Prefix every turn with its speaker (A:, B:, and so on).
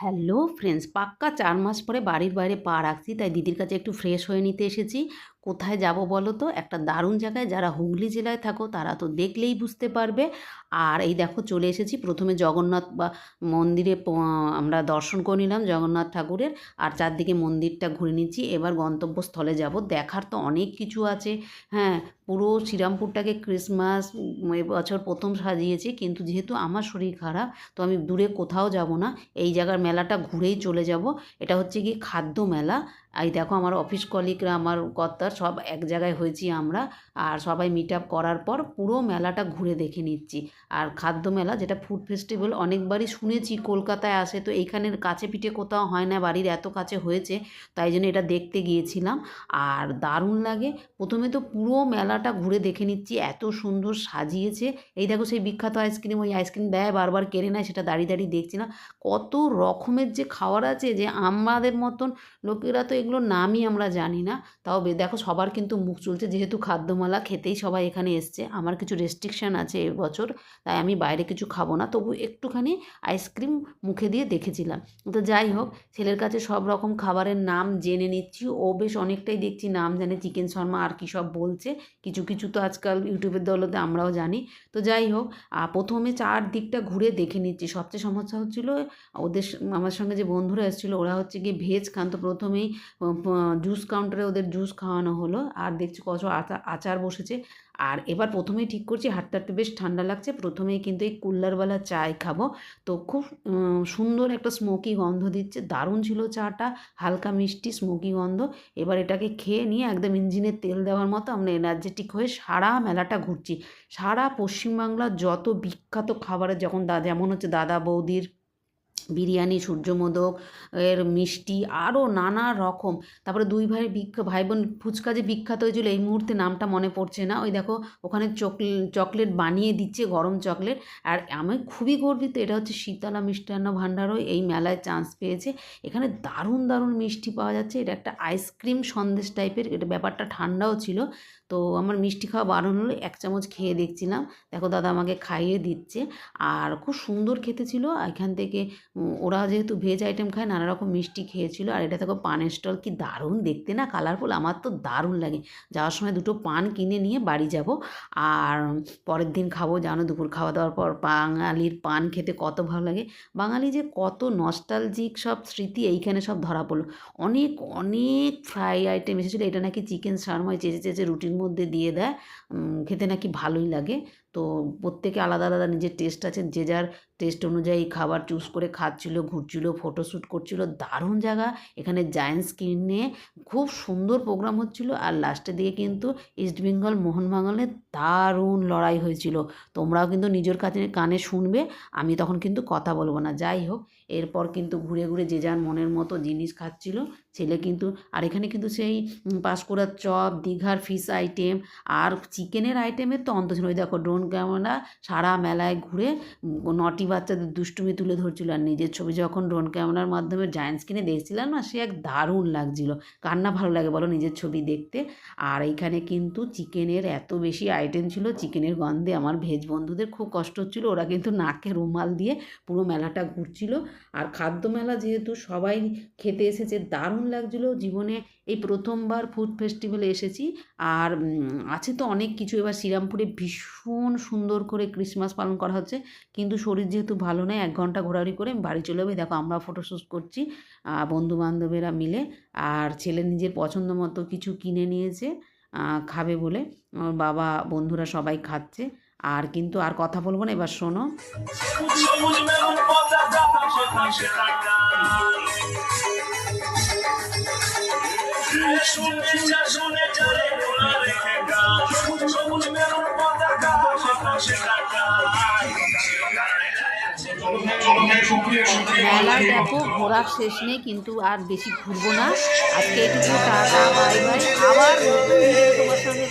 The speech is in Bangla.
A: হ্যালো ফ্রেন্ডস পাক্কা চার মাস পরে বাড়ির বাইরে পা রাখছি, তাই দিদির কাছে একটু ফ্রেশ হয়ে নিতে এসেছি। কোথায় যাব বলো তো? একটা দারুণ জায়গায় যারা হুগলি জেলায় থাকো তারা তো দেখলেই বুঝতে পারবে। আর এই দেখো চলে এসেছি প্রথমে জগন্নাথ বা মন্দিরে আমরা দর্শন করে নিলাম জগন্নাথ ঠাকুরের। আর চারদিকে মন্দিরটা ঘুরে নিচ্ছি। এবার গন্তব্যস্থলে যাব। দেখার তো অনেক কিছু আছে। হ্যাঁ পুরো শ্রীরামপুরটাকে ক্রিসমাস এবছর প্রথম সাজিয়েছে। কিন্তু যেহেতু আমার শরীর খারাপ, তো আমি দূরে কোথাও যাব না। এই জায়গার মেলাটা ঘুরেই চলে যাব। এটা হচ্ছে কি খাদ্য মেলা। এই দেখো আমার অফিস কলিগরা আমার কর্তার সব এক জায়গায় হয়েছি আমরা, আর সবাই মিট আপ করার পর পুরো মেলাটা ঘুরে দেখে নিচ্ছি। আর খাদ্য মেলা যেটা ফুড ফেস্টিভ্যাল অনেকবারই শুনেছি, কলকাতায় আসে, তো এইখানের কাছে পিঠে কোথাও হয় না, বাড়ির এত কাছে হয়েছে, তাই জন্য এটা দেখতে গিয়েছিলাম। আর দারুণ লাগে, প্রথমে তো পুরো মেলাটা ঘুরে দেখে নিচ্ছি, এত সুন্দর সাজিয়েছে। এই দেখো সেই বিখ্যাত আইসক্রিম ওই আইসক্রিম দেয় বারবার কেড়ে নেয়, সেটা দাঁড়িয়ে দাঁড়িয়ে দেখছি না। কত রকমের যে খাবার আছে, যে আমাদের মতন লোকেরা তো এগুলোর নামই আমরা জানি না। তাও দেখো সবার কিন্তু মুখ চলছে। যেহেতু খাদ্যমালা খেতেই সবাই এখানে এসছে, আমার কিছু রেস্ট্রিকশান আছে এবছর তাই আমি বাইরে কিছু খাব না। তবু একটুখানি আইসক্রিম মুখে দিয়ে দেখেছিলাম। তো যাই হোক, ছেলের কাছে সব রকম খাবারের নাম জেনে নিচ্ছি। ও বেশ অনেকটাই দেখছি নাম জানে, চিকেন শর্মা আর কী সব বলছে। কিছু কিছু তো আজকাল ইউটিউবের দৌলতে আমরাও জানি। তো যাই হোক প্রথমে চারদিকটা ঘুরে দেখে নিচ্ছি। সবচেয়ে সমস্যা হচ্ছিল, ওদের আমার সঙ্গে যে বন্ধুরা এসেছিল, ওরা হচ্ছে গিয়ে ভেজ খান। তো প্রথমেই জুস কাউন্টারে ওদের জুস খাওয়ানো হলো। আর দেখছি কত আচা- আচার বসেছে। আর এবার প্রথমেই ঠিক করছি, হাঁটতে হাঁটতে বেশ ঠান্ডা লাগছে। প্রথমেই কিন্তু এই কুল্লারওয়ালা চায় খাব। তো খুব সুন্দর একটা স্মোকি গন্ধ দিচ্ছে। দারুণ ছিল চাটা, হালকা মিষ্টি স্মোকি গন্ধ। এবার এটাকে খেয়ে নিয়ে একদম ইঞ্জিনের তেল দেওয়ার মতো আমরা এনার্জেটিক হয়ে সারা মেলাটা ঘুরছি। সারা পশ্চিমবাংলার যত বিখ্যাত খাবারের যখন দা, যেমন হচ্ছে দাদা বৌদির বিরিয়ানি, সূর্যমোদক, এর মিষ্টি আরও নানা রকম। তারপরে দুই ভাই বিখ্যা ভাই বোন ফুচকা যে বিখ্যাত হয়েছিল, এই মুহূর্তে নামটা মনে পড়ছে না। ওই দেখো, ওখানে চকলে, চকলেট বানিয়ে দিচ্ছে, গরম চকলেট। আর আমি খুবই গর্বিত, এটা হচ্ছে শীতলা মিষ্টান্ন ভাণ্ডারও এই মেলায় চান্স পেয়েছে। এখানে দারুণ দারুণ মিষ্টি পাওয়া যাচ্ছে। এটা একটা আইসক্রিম সন্দেশ টাইপের, এটা ব্যাপারটা ঠান্ডাও ছিল। তো আমার মিষ্টি খাওয়া বারণ হলো, এক চামচ খেয়ে দেখছিলাম। দেখো, দাদা আমাকে খাইয়ে দিচ্ছে। আর খুব সুন্দর খেতে ছিল। এখান থেকে ওরা যেহেতু ভেজ আইটেম খায় নানা রকম মিষ্টি খেয়েছিল। আর এটা দেখো, পানের স্টল কি দারুণ, দেখতে না কালারফুল আমার তো দারুণ লাগে। যাওয়ার সময় দুটো পান কিনে নিয়ে বাড়ি যাব। আর পরের দিন খাব, জানো, দুপুর খাওয়া দাওয়ার পর বাঙালির পান খেতে কত ভালো লাগে। বাঙালি যে কত নস্টালজিক সব স্মৃতি, এইখানে সব ধরা পড়ল। অনেক অনেক ফ্রাই আইটেম এসেছিল। এটা নাকি চিকেন শারমায় চেঁচে চেঁচে রুটির মধ্যে দিয়ে দেয়। খেতে নাকি ভালোই লাগে। তো প্রত্যেকে আলাদা আলাদা নিজের টেস্ট আছে, যে যার টেস্ট অনুযায়ী খাবার চুজ করে খাচ্ছিল, ঘুরছিল ফটোশ্যুট করছিল, দারুণ জায়গা। এখানে জায়েন্ট স্ক্রিন নিয়ে খুব সুন্দর প্রোগ্রাম হচ্ছিল আর লাস্টের দিকে কিন্তু ইস্টবেঙ্গল মোহনবাগানের দারুণ লড়াই হয়েছিল। তোমরাও কিন্তু নিজের কাছে কানে শুনবে, আমি তখন কিন্তু কথা বলব না। যাই হোক, এরপর কিন্তু ঘুরে ঘুরে যে যার মনের মতো জিনিস খাচ্ছিল, ছেলে কিন্তু, আর এখানে কিন্তু সেই পাঁশকুড়ার চপ, দীঘার ফিশ আইটেম আর চিকেনের আইটেমের তো অন্ত ছিল। দেখো ড্রোন ক্যামেরা সারা মেলায় ঘুরে নটি বাচ্চাদের দুষ্টুমি তুলে ধরছিল আর নিজের ছবি যখন ড্রোন ক্যামেরার মাধ্যমে জায়েন্ট স্ক্রিনে দেখছিলাম না, সে এক দারুণ লাগছিল। কার না ভালো লাগে বলো নিজের ছবি দেখতে। আর এইখানে কিন্তু চিকেনের এত বেশি আইটেম ছিল, চিকেনের গন্ধে আমার ভেজ বন্ধুদের খুব কষ্ট হচ্ছিল। ওরা কিন্তু নাকে রুমাল দিয়ে পুরো মেলাটা ঘুরছিল। আর খাদ্য মেলা যেহেতু সবাই খেতে এসেছে, দারুণ লাগছিল। জীবনে এই প্রথমবার ফুড ফেস্টিভ্যালে এসেছি। আর আছে তো অনেক কিছু। এবার শ্রীরামপুরে ভীষণ সুন্দর করে ক্রিসমাস পালন করা হচ্ছে। কিন্তু শরীর যেহেতু ভালো নয় এক ঘণ্টা ঘোরাঘুরি করে বাড়ি চলে যাব। দেখো, আমরা ফটোশ্যুট করছি বন্ধু বান্ধবেরা মিলে। আর ছেলে নিজের পছন্দ মতো কিছু কিনে নিয়েছে খাবে বলে। বাবা, বন্ধুরা সবাই খাচ্ছে। আর কিন্তু আর কথা বলব না, এবার শুনে।
B: শুনে
A: মেলার দেখো ঘোরার শেষ নেই, কিন্তু আর বেশি ঘুরবো না। আজকে এটুকু টাকা বাই বাই। আবার তোমার সঙ্গে